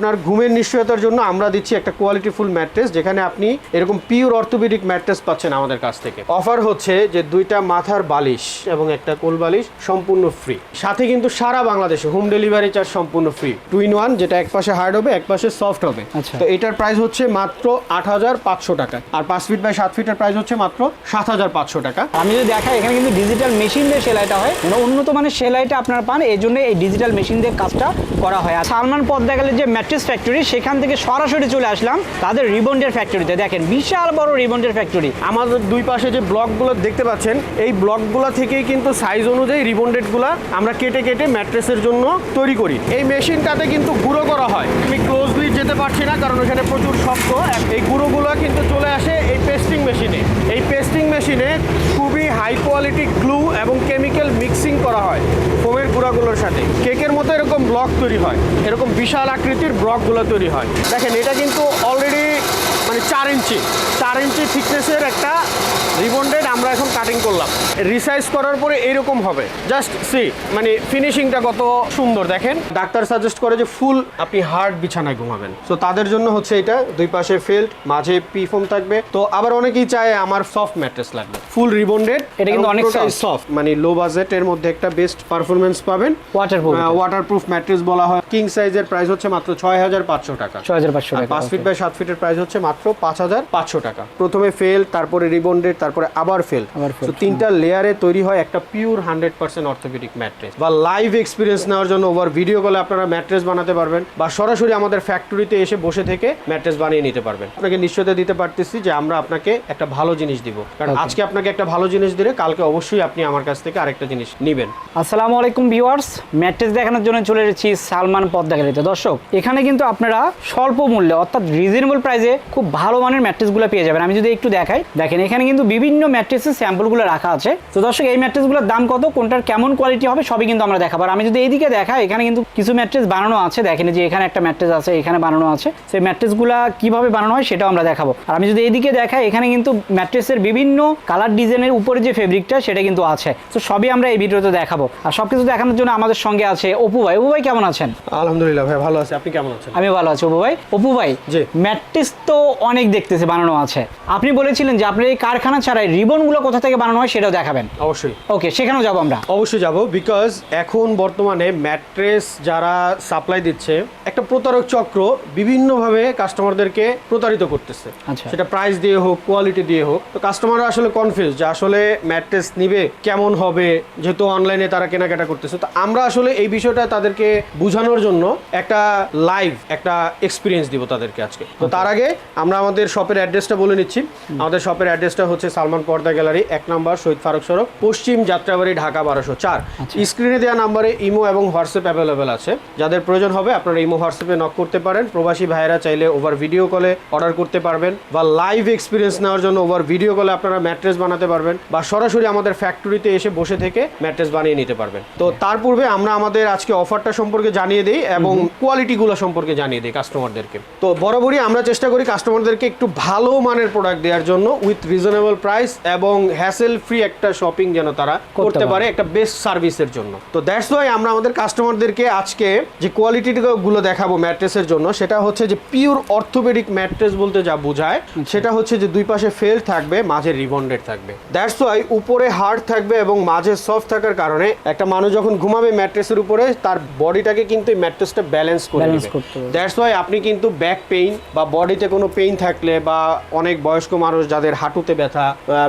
আপনার ঘুমের নিশ্চয়তার জন্য আমরা দিচ্ছি একটা কোয়ালিটি ফুল ম্যাট্রেস যেখানে আপনি এরকম পিওর অর্থোপেডিক ম্যাট্রেস পাচ্ছেন আমাদের কাছ থেকে। অফার হচ্ছে যে দুইটা মাথার বালিশ এবং একটা কোল বালিশ সম্পূর্ণ ফ্রি সাথে কিন্তু সারা বাংলাদেশে হোম ডেলিভারি চার্জ সম্পূর্ণ ফ্রি টু ইন ওয়ান যেটা এক পাশে হার্ড হবে এক পাশে সফট হবে। আচ্ছা। তো এটার প্রাইস হচ্ছে মাত্র আট হাজার পাঁচশো টাকা। আর পাঁচ ফিট বাই সাত ফিটের প্রাইস হচ্ছে মাত্র সাত হাজার পাঁচশো টাকা। আমি যদি দেখাই এখানে কিন্তু ডিজিটাল মেশিন দিয়ে সেলাইটা হয়। উন্নত মানের সেলাইটা আপনারা পান এই জন্য এই ডিজিটাল মেশিন দিয়ে কাজটা করা হয়। আর সালমান পদ্মা গেলে যে ম্যাট্রেস ফ্যাক্টরি সেখান থেকে সরাসরি চলে আসলাম তাদের রিবন্ডের ফ্যাক্টরিতে দেখেন, বিশাল বড় রিবন্ডের ফ্যাক্টরি আমাদের দুই পাশে যে ব্লকগুলো দেখতে পাচ্ছেন, এই ব্লকগুলো থেকেই কিন্তু সাইজ অনুযায়ী রিবন্ডেডগুলো আমরা কেটে কেটে ম্যাট্রেসের জন্য তৈরি করি। এই মেশিনটাতে কিন্তু গুঁড়ো করা হয়। আমি ক্লোজলি যেতে পারছি না, কারণ এখানে প্রচুর শক্ত। এই গুঁড়োগুলো কিন্তু চলে আসে এই পেস্টিং মেশিনে এই পেস্টিং মেশিনে খুবই হাই কোয়ালিটি গ্লু এবং কেমিক্যাল মিক্সিং করা হয় ফোমের গুঁড়াগুলোর সাথে। কেকের মতো এরকম ব্লক তৈরি হয়। এরকম বিশাল আকৃতির ব্লকগুলো তৈরি হয়। দেখেন, এটা কিন্তু অলরেডি মানে চার ইঞ্চি। চার ইঞ্চি থিকনেসের একটা রিবন্ডেড আমরা এখন কাটিং করলাম। রিসাইজ করার পরে এরকম হবে। জাস্ট সি মানে ফিনিশিংটা কত সুন্দর দেখেন। ডাক্তার সাজেস্ট করে যে ফুল আপনি হার্ড বিছানায় ঘুমাবেন। তো তাদের জন্য হচ্ছে এটা দুই পাশে ফেল্ট মাঝে পি ফোম থাকবে। তো আবার অনেকেই চায় আমার সফট ম্যাট্রেস লাগবে। ফুল রিবন্ডেড এটা কিন্তু অনেক সফট মানে লো বাজেটের মধ্যে একটা বেস্ট পারফরমেন্স পাবেন। এটা। ওয়াটারপ্রুফ ম্যাট্রেস বলা হয়। কিং সাইজের প্রাইস হচ্ছে মাত্র ছয় হাজার পাঁচশো টাকা। ছয় হাজার পাঁচশো টাকা পাঁচ ফিট বাই সাত ফিটের প্রাইস হচ্ছে মাত্র পাঁচ হাজার পাঁচশো টাকা। প্রথমে ফেল তারপরে রিবন্ডেড তারপরে আবার ফেল তো তিনটা লেয়ারে তৈরি হয় একটা pure hundred percent orthopaedic mattress বা লাইভ এক্সপিরিয়েন্স নেওয়ার জন্য ওভার ভিডিও কলে আপনারা ম্যাট্রেস বানাতে পারবেন বা সরাসরি আমাদের ফ্যাক্টরিতে এসে বসে থেকে ম্যাট্রেস বানিয়ে নিতে পারবেন। আপনাকে নিশ্চয়তা দিতে পারতেছি যে আমরা আপনাকে একটা ভালো জিনিস দিব। কারণ আজকে আপনাকে একটা ভালো জিনিস দিলে কালকে অবশ্যই আপনি আমার কাছ থেকে আরেকটা জিনিস নেবেন। আসসালামু আলাইকুম ভিউয়ার্স ম্যাট্রেস দেখানোর জন্য চলে এসেছি সালমান পদ্মা গ্যালারিতে দর্শক এখানে কিন্তু আপনারা স্বল্প মূল্যে অর্থাৎ রিজনেবল প্রাইসে খুব ভালো মানের ম্যাট্রেসগুলো পেয়ে যাবেন। আমি যদি একটু দেখাই দেখেন এখানে কিন্তু বিভিন্ন ম্যাট্রেসের স্যাম্পলগুলো রাখা আছে। তো দর্শক এই ম্যাট্রেসগুলোর দাম কত? কোনটার কেমন কোয়ালিটি হবে সবই কিন্তু আমরা দেখাবো। আর আমি যদি এইদিকে দেখাই এখানে কিন্তু কিছু ম্যাট্রেস বানানো আছে। দেখেন যে এখানে একটা ম্যাট্রেস আছে এখানে বানানো আছে। সেই ম্যাট্রেসগুলো কীভাবে বানানো হয় সেটাও আমরা দেখাবো। আর আমি যদি এইদিকে দেখাই এখানে কিন্তু ম্যাট্রেসের বিভিন্ন কালার ডিজাইনের উপরে যে ফেব্রিকটা সেটা কিন্তু আছে। তো সবই আমরা এই ভিডিওতে দেখাবো। আর সবকিছু দেখানোর জন্য আমাদের সঙ্গে আছে অপু ভাই। অপু ভাই কেমন আছেন? আলহামদুলিল্লাহ ভাই ভালো আছে। আপনি কেমন আছেন? আমি ভালো আছি। অপু ভাই অপু ভাই জি। ম্যাট্রেস তো অনেক দেখতেছে বানানো আছে। আপনি বলেছিলেন যে আপনার এই কারখানা ছাড়াই রিবনগুলো কোথা থেকে বানানো হয় সেটাও দেখাবেন। অবশ্যই। ওকে সেখানেও যাব আমরা। অবশ্যই যাব বিকজ এখন বর্তমানে ম্যাট্রেস যারা সাপ্লাই দিচ্ছে একটা প্রতারক চক্র বিভিন্নভাবে কাস্টমারদেরকে প্রতারিত করতেছে। আচ্ছা। সেটা প্রাইস দিয়ে হোক কোয়ালিটি দিয়ে হোক। তো কাস্টমাররা আসলে কনফিউজ যে আসলে ম্যাট্রেস নিবে কেমন হবে যেহেতু অনলাইনে তারা কেনাকাটা করতেছে। তো আমরা আসলে এই বিষয়টা তাদেরকে বোঝানোর জন্য একটা লাইভ একটা এক্সপিরিয়েন্স দিব তাদেরকে আজকে। তো তার আগে আমরা আমাদের শপের অ্যাড্রেসটা বলে নিচ্ছি। আমাদের শপের অ্যাড্রেসটা হচ্ছে সালমান পর্দা গ্যালারি এক নম্বর শহীদ ফারুক সড়ক পশ্চিম যাত্রাবাড়ি ঢাকা বারোশো চার। স্ক্রিনে দেওয়া নাম্বারে ইমো এবং হোয়াটসঅ্যাপ অ্যাভেলেবেল আছে। যাদের প্রয়োজন হবে আপনারা ইমো হোয়াটসঅ্যাপে নক করতে পারেন। প্রবাসী ভাইয়েরা চাইলে ওভার ভিডিও কলে অর্ডার করতে পারবেন বা লাইভ এক্সপিরিয়েন্স নেওয়ার জন্য ওভার ভিডিও কলে আপনারা ম্যাট্রেস বানাতে পারবেন বা সরাসরি আমাদের ফ্যাক্টরিতে এসে বসে থেকে ম্যাট্রেস বানিয়ে নিতে পারবেন। তো তার পূর্বে আমরা আমাদের আজকে অফারটা সম্পর্কে জানিয়ে দিই এবং কোয়ালিটিগুলো সম্পর্কে জানিয়ে দিই কাস্টমারদেরকে তো বরাবরই আমরা চেষ্টা করি কাস্টমারদেরকে একটু ভালো মানের প্রোডাক্ট দেওয়ার জন্য উইথ রিজনেবল প্রাইস এবং হ্যাসেল ফ্রি একটা শপিং যেন তারা করতে পারে। একটা বেস্ট সার্ভিসের জন্য। তো দ্যাটস ওয়াই আমরা আমাদের কাস্টমারদেরকে আজকে যে কোয়ালিটিগুলো দেখাবো ম্যাট্রেসের জন্য সেটা হচ্ছে যে পিওর অর্থোপেডিক ম্যাট্রেস বলতে যা বোঝায় সেটা হচ্ছে যে দুই পাশে ফেল থাকবে মাঝে রিবন্ডেড থাকবে। দ্যাটস ওয়াই উপরে হার্ড থাকবে এবং মাঝে সফট থাকার কারণে একটা মানুষ যখন ঘুমাবে ম্যাট্রেসের উপরে তার বডিটাকে কিন্তু এই ম্যাট্রেসটা ব্যালেন্স করে দ্যাটস ওয়াই আপনি কিন্তু ব্যাক পেইন বা বডিতে কোনো পেইন থাকলে বা অনেক বয়স্ক মানুষ যাদের হাঁটুতে ব্যথা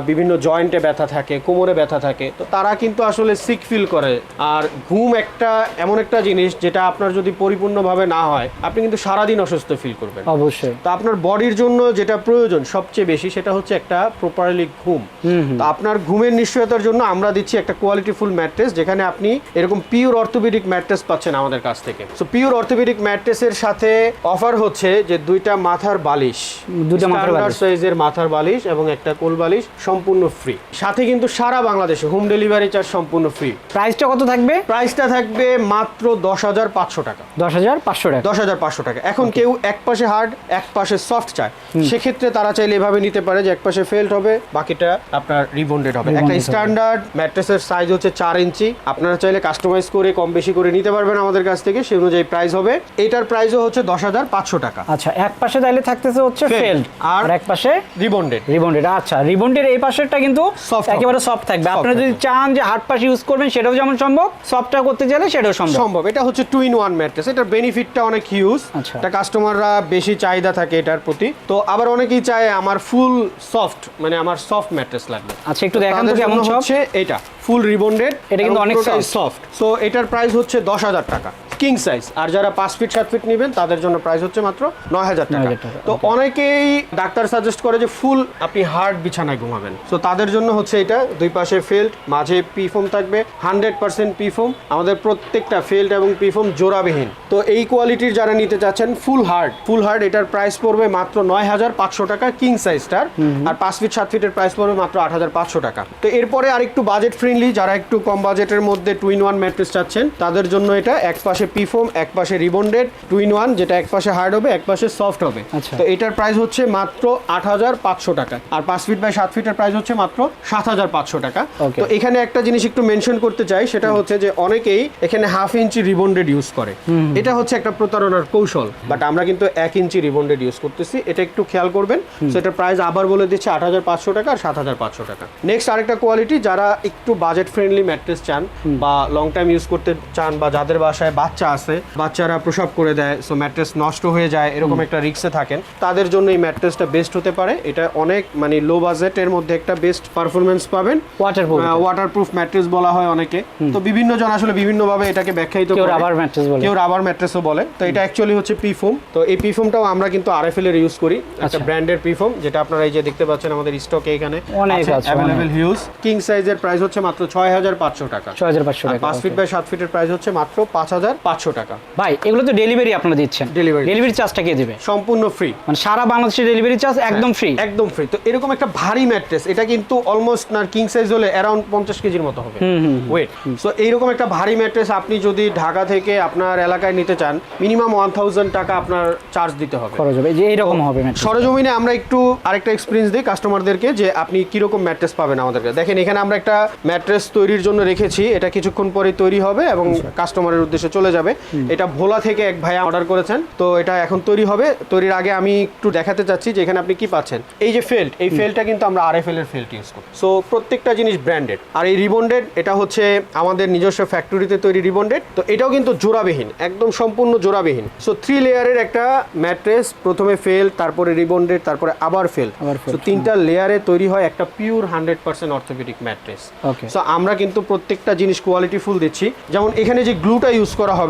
বিভিন্ন জয়েন্টে ব্যথা থাকে কোমরে ব্যথা থাকে তো তারা কিন্তু আসলে সিক ফিল করে। আর ঘুম একটা এমন একটা জিনিস যেটা আপনার যদি পরিপূর্ণভাবে না হয় আপনি কিন্তু সারাদিন অসুস্থ ফিল করবেন। অবশ্যই। তো আপনার বডির জন্য যেটা প্রয়োজন সবচেয়ে বেশি সেটা হচ্ছে একটা প্রপারলি ঘুম। তো আপনার ঘুমের নিশ্চয়তার জন্য আমরা দিচ্ছি একটা কোয়ালিটি ফুল ম্যাট্রেস যেখানে আপনি এরকম পিওর অর্থোপেডিক ম্যাট্রেস পাচ্ছেন আমাদের কাছ থেকে। সো পিওর অর্থোপেডিক ম্যাট্রেসের সাথে অফার হচ্ছে যে দুইটা মাথার বালিশ। দুটো মাথার বালিশ। সাইজের মাথার বালিশ এবং একটা কোল বালিশ সম্পূর্ণ ফ্রি সাথে কিন্তু সারা বাংলাদেশে হোম ডেলিভারি চার্জ সম্পূর্ণ ফ্রি প্রাইসটা কত থাকবে? প্রাইসটা থাকবে মাত্র দশ হাজার পাঁচশো টাকা। দশ হাজার পাঁচশো টাকা। দশ হাজার পাঁচশো টাকা। এখন কেউ এক পাশে হার্ড এক পাশে সফট চায়। সেক্ষেত্রে তারা চাইলে এভাবে নিতে পারে যে এক পাশে ফেল্ট হবে বাকিটা আপনার রিবন্ডেড হবে। একটা। স্ট্যান্ডার্ড ম্যাট্রেসের সাইজ হচ্ছে চার ইঞ্চি। আপনারা চাইলে কাস্টমাইজ করে কম বেশি করে নিতে পারবেন আমাদের কাছ থেকে সেই অনুযায়ী প্রাইস হবে। এটার প্রাইসও হচ্ছে দশ হাজার পাঁচশো টাকা। আচ্ছা এক পাশে তাইলে থাকতেছে হচ্ছে। ফেল্ড আর- এক পাশে রিবন্ডেড রিবন্ডেড আচ্ছা রিবন্ডের এই পাশেরটা কিন্তু একেবারে সফট থাকবে। আপনারা যদি চান যে হার্ড পাশ ইউজ করবেন সেটাও যেমন সম্ভব সফটটা করতে চাইলে সেটাও সম্ভব। সম্ভব। এটা হচ্ছে টু ইন ওয়ান ম্যাট্রেস এটার বেনিফিটটা অনেক হিউজ আচ্ছা। এটা কাস্টমাররা বেশি চাহিদা থাকে এটার প্রতি। তো আবার অনেকেই চায় আমার ফুল সফট মানে আমার সফট ম্যাট্রেস লাগবে। আচ্ছা একটু দেখান তো কেমন হচ্ছে এটা ফুল রিবন্ডেড এটা কিন্তু অনেক সফট সো এটার প্রাইস হচ্ছে দশ হাজার টাকা। কিং সাইজ আর যারা পাঁচ ফিট সাত ফিট নেবেন তাদের জন্য প্রাইস হচ্ছে মাত্র নয় হাজার টাকা। 9,000 টাকা, তো অনেকেই ডাক্তার সাজেস্ট করে যে ফুল আপনি হার্ড বিছানায় ঘুমাবেন। তো তাদের জন্য হচ্ছে এটা দুই পাশে ফেল্ট মাঝে পি পিফোম থাকবে হান্ড্রেড পার্সেন্ট পিফোম আমাদের প্রত্যেকটা ফেল্ট এবং পি পিফোম জোড়াবিহীন। তো এই কোয়ালিটির যারা নিতে চাচ্ছেন ফুল হার্ড ফুল হার্ড এটার প্রাইস পড়বে মাত্র নয় হাজার পাঁচশো টাকা কিং সাইজটার আর পাঁচ ফিট সাত ফিটের প্রাইস পড়বে মাত্র আট হাজার পাঁচশো টাকা। তো এরপরে আর একটু বাজেট ফ্রেন্ডলি যারা একটু কম বাজেটের মধ্যে টু ইন ওয়ান ম্যাট্রেস চাচ্ছেন তাদের জন্য এটা এক পাশে পিফোম এক পাশে রিবন্ডেড টু ইন ওয়ান যেটা এক পাশে হার্ড হবে এক পাশে সফট হবে। আচ্ছা। তো এটার প্রাইস হচ্ছে মাত্র আট হাজার পাঁচশো টাকা। আর পাঁচ ফিট বাই সাত ফিটের প্রাইস হচ্ছে মাত্র সাত হাজার পাঁচশো টাকা। তো এখানে একটা জিনিস একটু মেনশন করতে চাই সেটা হচ্ছে যে অনেকেই এখানে হাফ ইঞ্চি রিবন্ডেড ইউজ করে। এটা হচ্ছে একটা প্রতারণার কৌশল বাট আমরা কিন্তু এক ইঞ্চি রিবন্ডেড ইউজ করতেছি। এটা একটু খেয়াল করবেন সো এটার প্রাইস আবার বলে দিচ্ছে আট হাজার পাঁচশো টাকা আর সাত হাজার পাঁচশো টাকা। নেক্সট আরেকটা কোয়ালিটি যারা একটু বাজেট ফ্রেন্ডলি ম্যাট্রেস চান বা লং টাইম ইউজ করতে চান বা যাদের বাসায় বাচ্চা আছে বাচ্চারা প্রসব করে দেয় সো ম্যাট্রেস নষ্ট হয়ে যায় এরকম একটা রিক্সে থাকেন। তাদের জন্য এই ম্যাট্রেসটা বেস্ট হতে পারে। এটা অনেক মানে লো বাজেটের মধ্যে একটা বেস্ট পারফরমেন্স পাবেন। ওয়াটারপ্রুফ ওয়াটারপ্রুফ ম্যাট্রেস বলা হয় অনেকে। তো বিভিন্ন জন আসলে বিভিন্ন ভাবে এটাকে ব্যাখ্যায়িত কেউ। রাবার ম্যাট্রেস বলে। কেউ রাবার ম্যাট্রেসও বলে। তো এটা অ্যাকচুয়ালি হচ্ছে পি ফোম তো এই পি ফোমটাও আমরা কিন্তু আরএফএল এর ইউজ করি। একটা আচ্ছা। ব্র্যান্ডের পি ফোম যেটা আপনারা এই যে দেখতে পাচ্ছেন আমাদের স্টকে এখানে অনেক আছে, অ্যাভেলেবল হিউজ কিং সাইজের প্রাইস হচ্ছে মাত্র ছয় হাজার পাঁচশো টাকা। ছয় হাজার পাঁচশো আর টাকা পাঁচ ফিট বাই সাত ফিটের প্রাইস হচ্ছে মাত্র পাঁচ হাজার পাঁচশো টাকা। ভাই এগুলো তো ডেলিভারি আপনারা দিচ্ছেন। Delivery। ডেলিভারি চার্জটা কে দেবে? সম্পূর্ণ ফ্রি মানে সারা বাংলাদেশে ডেলিভারি চার্জ একদম ফ্রি একদম ফ্রি তো এরকম একটা ভারী ম্যাট্রেস এটা কিন্তু অলমোস্ট না কিং সাইজ হলে অ্যারাউন্ড পঞ্চাশ কেজির মতো হবে। ওয়েট সো এইরকম একটা ভারী ম্যাট্রেস আপনি যদি ঢাকা থেকে আপনার এলাকায় নিতে চান মিনিমাম ওয়ান থাউজেন্ড টাকা আপনার চার্জ দিতে হবে। খরচ হবে যে এইরকম হবে সরজমিনে আমরা একটু আরেকটা এক্সপিরিয়েন্স দিই কাস্টমারদেরকে যে আপনি কীরকম ম্যাট্রেস পাবেন আমাদেরকে। দেখেন এখানে আমরা একটা ম্যাট্রেস তৈরির জন্য রেখেছি এটা কিছুক্ষণ পরে তৈরি হবে এবং কাস্টমারের উদ্দেশ্যে চলে যাবে। এটা ভোলা থেকে এক ভাইয়া অর্ডার করেছেন। তো এটা এখন তৈরি হবে। তৈরির আগে আমি একটু দেখাতে চাচ্ছি যে এখানে আপনি কি পাচ্ছেন। এই যে ফেল্ট এই ফেল্টটা কিন্তু আমরা আরএফএল এর ফেল্ট ইউজ করি। সো প্রত্যেকটা জিনিস ব্র্যান্ডেড আর এই রিবন্ডেড এটা হচ্ছে আমাদের নিজস্ব ফ্যাক্টরিতে তৈরি রিবন্ডেড। তো এটাও কিন্তু জোড়াবিহীন একদম সম্পূর্ণ জোড়াবিহীন। সো থ্রি লেয়ারের একটা ম্যাট্রেস প্রথমে ফেল তারপরে রিবন্ডেড তারপরে আবার ফেল তো তিনটা লেয়ারে তৈরি হয় একটা pure hundred percent orthopaedic mattress. So আমরা কিন্তু প্রত্যেকটা জিনিস কোয়ালিটি ফুল দিচ্ছি। যেমন এখানে যে গ্লুটা ইউজ করা হবে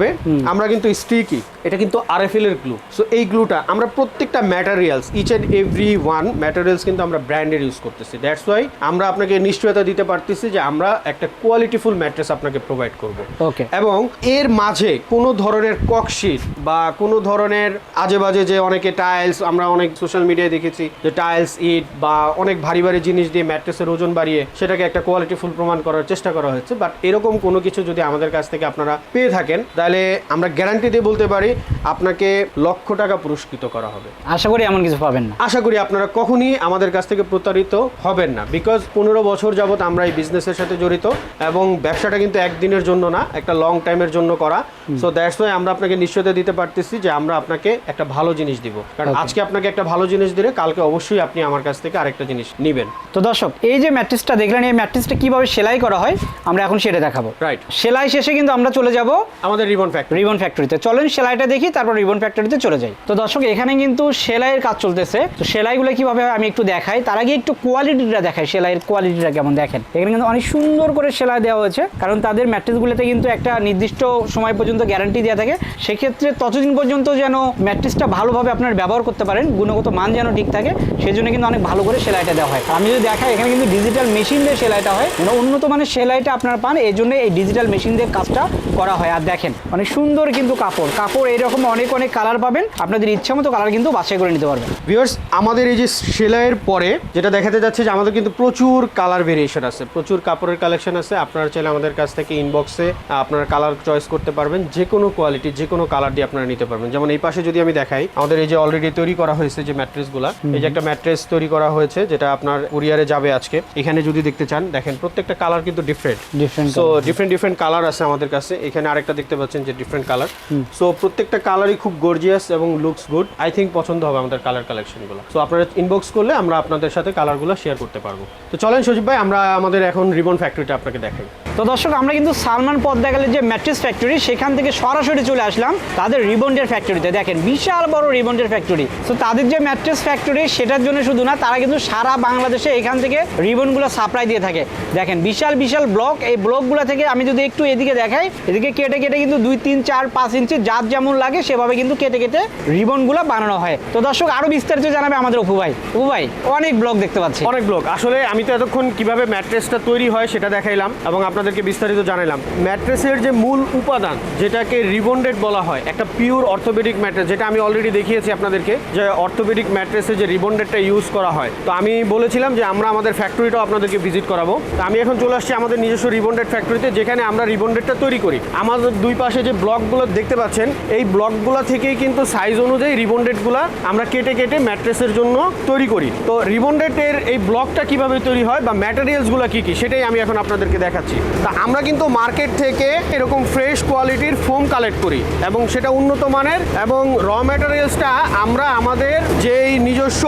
আমরা কিন্তু স্টিকি এটা কিন্তু আরএফএল এর গ্লু সো এই গ্লুটা আমরা প্রত্যেকটা materials each and every one materials কিন্তু আমরা ব্র্যান্ডের ইউজ করতেছি। দ্যাটস ওয়াই আমরা আপনাকে নিশ্চয়তা দিতে পারতেছি যে আমরা একটা কোয়ালিটিফুল ম্যাট্রেস আপনাকে প্রোভাইড করব। ওকে এবং এর মাঝে কোনো ধরনের ককশিট বা কোনো ধরনের আজে বাজে যে অনেকে টাইলস আমরা অনেক সোশ্যাল মিডিয়ায় দেখেছি যে টাইলস ইট বা অনেক ভারী ভারী জিনিস দিয়ে ম্যাট্রেসের ওজন বাড়িয়ে সেটাকে একটা কোয়ালিটি ফুল প্রমাণ করার চেষ্টা করা হয়েছে। বাট এরকম কোনো কিছু যদি আমাদের কাছ থেকে আপনারা পেয়ে থাকেন তাহলে আমরা গ্যারান্টি দিয়ে বলতে পারি আপনাকে লক্ষ টাকা পুরস্কৃত করা হবে। আশা করি এমন কিছু পাবেন না। আশা করি আপনারা কখনই আমাদের কাছ থেকে প্রতারিত হবেন না। বিকজ পনেরো বছর যাবত আমরা এই বিজনেসের সাথে জড়িত এবং ব্যবসাটা কিন্তু একদিনের জন্য না একটা লং টাইমের জন্য করা। সো দ্যাটস ওয়াই আমরা আপনাকে নিশ্চয়তা দিতে পারতেছি যে আমরা আপনাকে একটা ভালো জিনিস দিব। কারণ আজকে আপনাকে একটা ভালো জিনিস দিলে কালকে অবশ্যই আপনি আমার কাছ থেকে আরেকটা জিনিস নেবেন। তো দর্শক এই যে ম্যাট্রিক্সটা দেখলেন এই ম্যাট্রিক্সটা কীভাবে সেলাই করা হয় আমরা এখন সেটা দেখাবো। রাইট সেলাই শেষে কিন্তু আমরা চলে যাব আমাদের রিবন ফ্যাক্টরি রিবন ফ্যাক্টরিতে চলেন সেলাইটা দেখি, তারপর রিবন ফ্যাক্টরিতে চলে যাই। তো দর্শক, এখানে কিন্তু সেলাইয়ের কাজ চলতেছে। তো সেলাইগুলো কীভাবে আমি একটু দেখাই। তার আগে একটু কোয়ালিটিটা দেখাই, সেলাইয়ের কোয়ালিটিটা কেমন দেখেন। এখানে কিন্তু অনেক সুন্দর করে সেলাই দেওয়া হয়েছে, কারণ তাদের ম্যাট্রিসগুলোতে কিন্তু একটা নির্দিষ্ট সময় পর্যন্ত গ্যারান্টি দেওয়া থাকে। সেক্ষেত্রে ততদিন পর্যন্ত যেন ম্যাট্রিক্সটা ভালোভাবে আপনার ব্যবহার করতে পারেন, গুণগত মান যেন ঠিক থাকে সেই জন্য কিন্তু অনেক ভালো করে সেলাইটা দেওয়া হয়। আমি যদি দেখাই, এখানে কিন্তু ডিজিটাল মেশিন দিয়ে সেলাইটা হয়। মানে উন্নত মানের সেলাইটা আপনারা পান এই জন্য এই ডিজিটাল মেশিন দিয়ে কাজটা করা হয়। আর দেখেন অনেক সুন্দর কিন্তু কাপড়। কাপড় এরকম অনেক অনেক কালার পাবেন। আপনাদের ইচ্ছা মতো কালার কিন্তু বাছাই করে নিতে পারবেন। ভিউয়ার্স আমাদের এই যে সেলাইয়ের পরে যেটা দেখাতে যাচ্ছে যে আমাদের কিন্তু প্রচুর কালার ভেরিয়েশন আছে। প্রচুর কাপড়ের কালেকশন আছে। আপনারা চাইলে আমাদের কাছ থেকে ইনবক্সে আপনারা কালার চয়েস করতে পারবেন। যে কোনো কোয়ালিটি যে কোনো কালার দিয়ে আপনারা নিতে পারবেন। যেমন এই পাশে যদি আমি দেখাই আমাদের এই যে অলরেডি তৈরি করা হয়েছে যে ম্যাট্রেসগুলো এই যে একটা ম্যাট্রেস তৈরি করা হয়েছে যেটা আপনার কুরিয়ারে যাবে আজকে। এখানে যদি দেখতে চান দেখেন প্রত্যেকটা কালার কিন্তু different different so different different colour আছে আমাদের কাছে। এখানে আরেকটা দেখতে পাচ্ছেন যে ডিফারেন্ট কালার সো প্রত্যেকটা কালারই খুব গর্জিয়াস এবং লুকস গুড আই থিঙ্ক পছন্দ হবে আমাদের কালার কালেকশনগুলো সো আপনারা ইনবক্স করলে আমরা আপনাদের সাথে কালারগুলো শেয়ার করতে পারব। তো চলেন সজীব ভাই আমরা আমাদের এখন রিবন ফ্যাক্টরিটা আপনাকে দেখাই। তো দর্শক আমরা কিন্তু সালমান পদ্মা গেলের যে ম্যাট্রেস ফ্যাক্টরি সেখান থেকে সরাসরি চলে আসলাম তাদের রিবন্ডের ফ্যাক্টরিতে দেখেন বিশাল বড় রিবন্ডের ফ্যাক্টরি তো তাদের যে ম্যাট্রেস ফ্যাক্টরি সেটার জন্য শুধু না তারা কিন্তু সারা বাংলাদেশে এখান থেকে রিবনগুলো সাপ্লাই দিয়ে থাকে। দেখেন বিশাল বিশাল ব্লক এই ব্লকগুলো থেকে আমি যদি একটু এদিকে দেখাই এদিকে কেটে কেটে কিন্তু দুই, তিন, চার, পাঁচ ইঞ্চি যার যেমন লাগে সেভাবে কিন্তু কেটে কেটে রিবনগুলো বানানো হয়। তো দর্শক, আরও বিস্তারিত জানাবে আমাদের অপু ভাই। অপু ভাই, অনেক ব্লক দেখতে পাচ্ছি। অনেক ব্লক আসলে আমি তো এতক্ষণ কীভাবে ম্যাট্রেসটা তৈরি হয় সেটা দেখাইলাম এবং আপনাদেরকে বিস্তারিত জানাইলাম। ম্যাট্রেসের যে মূল উপাদান, যেটাকে রিবন্ডেড বলা হয়, একটা পিওর অর্থোপেডিক ম্যাট্রেস, যেটা আমি অলরেডি দেখিয়েছি আপনাদেরকে যে অর্থোপেডিক ম্যাট্রেসে যে রিবন্ডেডটা ইউজ করা হয়। তো আমি বলেছিলাম যে আমরা আমাদের ফ্যাক্টরিটাও আপনাদেরকে ভিজিট করাবো। তো আমি এখন চলে আসছি আমাদের নিজস্ব রিবন্ডেড ফ্যাক্টরিতে যেখানে আমরা রিবন্ডেডটা তৈরি করি। আমাদের দুই পাশে যে ব্লকগুলো দেখতে পাচ্ছেন, এই ব্লকগুলো থেকেই কিন্তু সাইজ অনুযায়ী রিবন্ডেডগুলো আমরা কেটে কেটে ম্যাট্রেসের জন্য তৈরি করি। তো রিবন্ডেডের এই ব্লকটা কীভাবে তৈরি হয় বা ম্যাটেরিয়ালসগুলো কী কী, সেটাই আমি এখন আপনাদেরকে দেখাচ্ছি। তা আমরা কিন্তু মার্কেট থেকে এরকম ফ্রেশ কোয়ালিটির ফোম কালেক্ট করি এবং সেটা উন্নত মানের এবং র ম্যাটেরিয়ালসটা আমরা আমাদের যেই নিজস্ব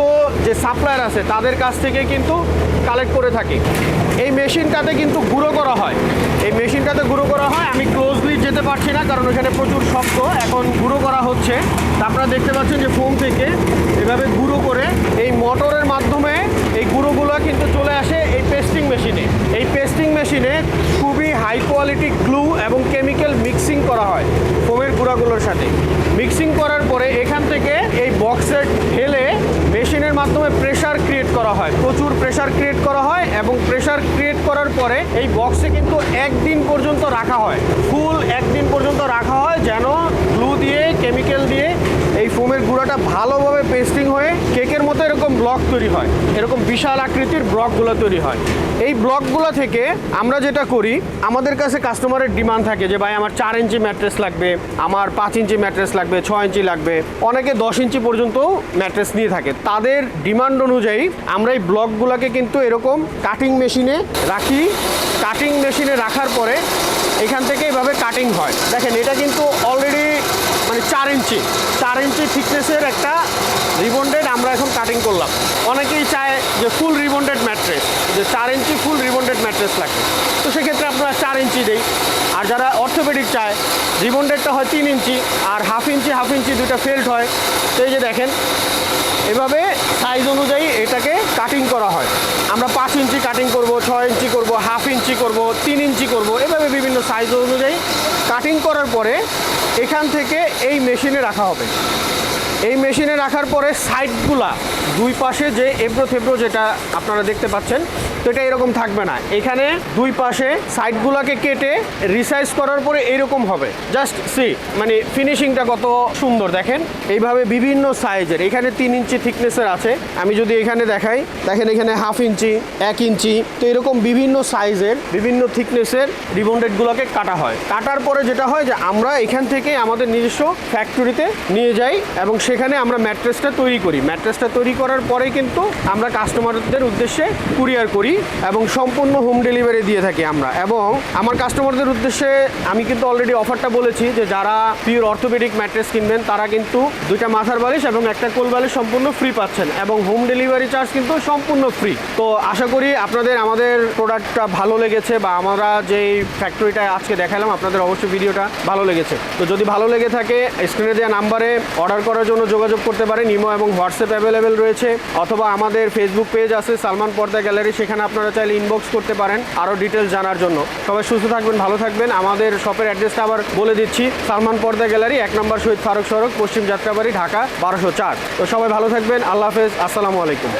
যে সাপ্লায়ার আছে, তাদের কাছ থেকে কিন্তু কালেক্ট করে থাকি। এই মেশিনটাতে কিন্তু গুঁড়ো করা হয়। এই মেশিনটাতে গুঁড়ো করা হয়, আমি ক্লোজলি যেতে পারছি না, কারণ এখানে প্রচুর শক্ত। এখন গুঁড়ো করা হচ্ছে। আপনারা দেখতে পাচ্ছেন যে ফোম থেকে এভাবে গুঁড়ো করে এই মোটরের মাধ্যমে এই গুঁড়োগুলো কিন্তু চলে আসে এই পেস্টিং মেশিনে এই পেস্টিং মেশিনে খুবই হাই কোয়ালিটি গ্লু এবং কেমিক্যাল মিক্সিং করা হয় ফোমের গুঁড়াগুলোর সাথে। মিক্সিং করার পরে এখান থেকে এই বক্সের ঢেলে মেশিনের মাধ্যমে প্রেশার ক্রিয়েট করা হয়। প্রচুর প্রেশার ক্রিয়েট করা হয় এবং প্রেশার ক্রিয়েট করার পরে এই বক্সে কিন্তু একদিন পর্যন্ত রাখা হয়। ফুল একদিন পর্যন্ত রাখা হয় যেন গ্লু দিয়ে কেমিক্যাল দিয়ে ফোমের গুঁড়াটা ভালোভাবে পেস্টিং হয়ে কেকের মতো এরকম ব্লক তৈরি হয়। এরকম বিশাল আকৃতির ব্লকগুলো তৈরি হয়। এই ব্লকগুলো থেকে আমরা যেটা করি, আমাদের কাছে কাস্টমারের ডিমান্ড থাকে যে, ভাই, আমার চার ইঞ্চি ম্যাট্রেস লাগবে, আমার পাঁচ ইঞ্চি ম্যাট্রেস লাগবে ছয় ইঞ্চি লাগবে। অনেকে দশ ইঞ্চি পর্যন্ত ম্যাট্রেস নিয়ে থাকে। তাদের ডিমান্ড অনুযায়ী আমরা এই ব্লকগুলোকে কিন্তু এরকম কাটিং মেশিনে রাখি। কাটিং মেশিনে রাখার পরে এখান থেকে এভাবে কাটিং হয়। দেখেন, এটা কিন্তু অলরেডি চার ইঞ্চি। চার ইঞ্চি থিকনেসের একটা রিবন্ডেড আমরা এখন কাটিং করলাম। অনেকেই চায় যে ফুল রিবন্ডেড ম্যাট্রেস যে চার ইঞ্চি ফুল রিবন্ডেড ম্যাট্রেস লাগবে তো সেক্ষেত্রে আপনারা চার ইঞ্চি দেই। আর যারা অর্থোপেডিক চায় রিবন্ডেডটা হয় তিন ইঞ্চি আর হাফ ইঞ্চি হাফ ইঞ্চি দুটো ফেল্ট হয়। তো এই যে দেখেন, এভাবে সাইজ অনুযায়ী এটাকে কাটিং করা হয়। আমরা পাঁচ ইঞ্চি কাটিং করব, ছয় ইঞ্চি করব হাফ ইঞ্চি করব, তিন ইঞ্চি করব, এভাবে বিভিন্ন সাইজ অনুযায়ী কাটিং করার পরে এখান থেকে এই মেশিনে রাখা হবে। এই মেশিনে রাখার পরে সাইডগুলা দুই পাশে যে এবড়ো থেবড়ো যেটা আপনারা দেখতে পাচ্ছেন তো এটা এরকম থাকবে না। এখানে দুই পাশে সাইডগুলোকে কেটে রিসাইজ করার পরে এরকম হবে। জাস্ট সি মানে ফিনিশিংটা কত সুন্দর, দেখেন। এইভাবে বিভিন্ন সাইজের এখানে তিন ইঞ্চি থিকনেসের আছে। আমি যদি এখানে দেখাই, দেখেন এখানে হাফ ইঞ্চি, এক ইঞ্চি, তো এরকম বিভিন্ন সাইজের বিভিন্ন থিকনেসের রিবন্ডেডগুলোকে কাটা হয়। কাটার পরে যেটা হয় যে আমরা এখান থেকে আমাদের নিজস্ব ফ্যাক্টরিতে নিয়ে যাই এবং সেখানে আমরা ম্যাট্রেসটা তৈরি করি। ম্যাট্রেসটা তৈরি করার পরে কিন্তু আমরা কাস্টমারদের উদ্দেশ্যে কুরিয়ার করি। এবং সম্পূর্ণ হোম ডেলিভারি দিয়ে থাকি আমরা। এবং আমার কাস্টমারদের উদ্দেশ্যে আমি কিন্তু অলরেডি অফারটা বলেছি যে যারা পিওর অর্থোপেডিক ম্যাট্রেস কিনবেন, তারা কিন্তু দুইটা মাথার বালিশ এবং একটা কোল বালিশ সম্পূর্ণ ফ্রি পাচ্ছেন এবং হোম ডেলিভারি চার্জ কিন্তু সম্পূর্ণ ফ্রি তো আশা করি আপনাদের আমাদের প্রোডাক্টটা ভালো লেগেছে বা আমরা যেই ফ্যাক্টরিটা আজকে দেখালাম, আপনাদের অবশ্যই ভিডিওটা ভালো লেগেছে। তো যদি ভালো লেগে থাকে স্ক্রিনে দেওয়া নাম্বারে অর্ডার করার জন্য যোগাযোগ করতে পারেন, ইমো এবং হোয়াটসঅ্যাপ অ্যাভেলেবেল রয়েছে। অথবা আমাদের ফেসবুক পেজ আছে, সালমান পর্দা গ্যালারি সেখানে আপনারা চাইলে ইনবক্স করতে পারেন আরও ডিটেলস জানার জন্য। সবাই সুস্থ থাকবেন, ভালো থাকবেন। আমাদের শপের অ্যাড্রেসটা আবার বলে দিচ্ছি, সালমান পর্দা গ্যালারি, এক নম্বর শহীদ ফারুক সড়ক, পশ্চিম যাত্রাবাড়ি, ঢাকা, বারোশো চার। তো সবাই ভালো থাকবেন, আল্লাহ হাফেজ, আসসালামু আলাইকুম।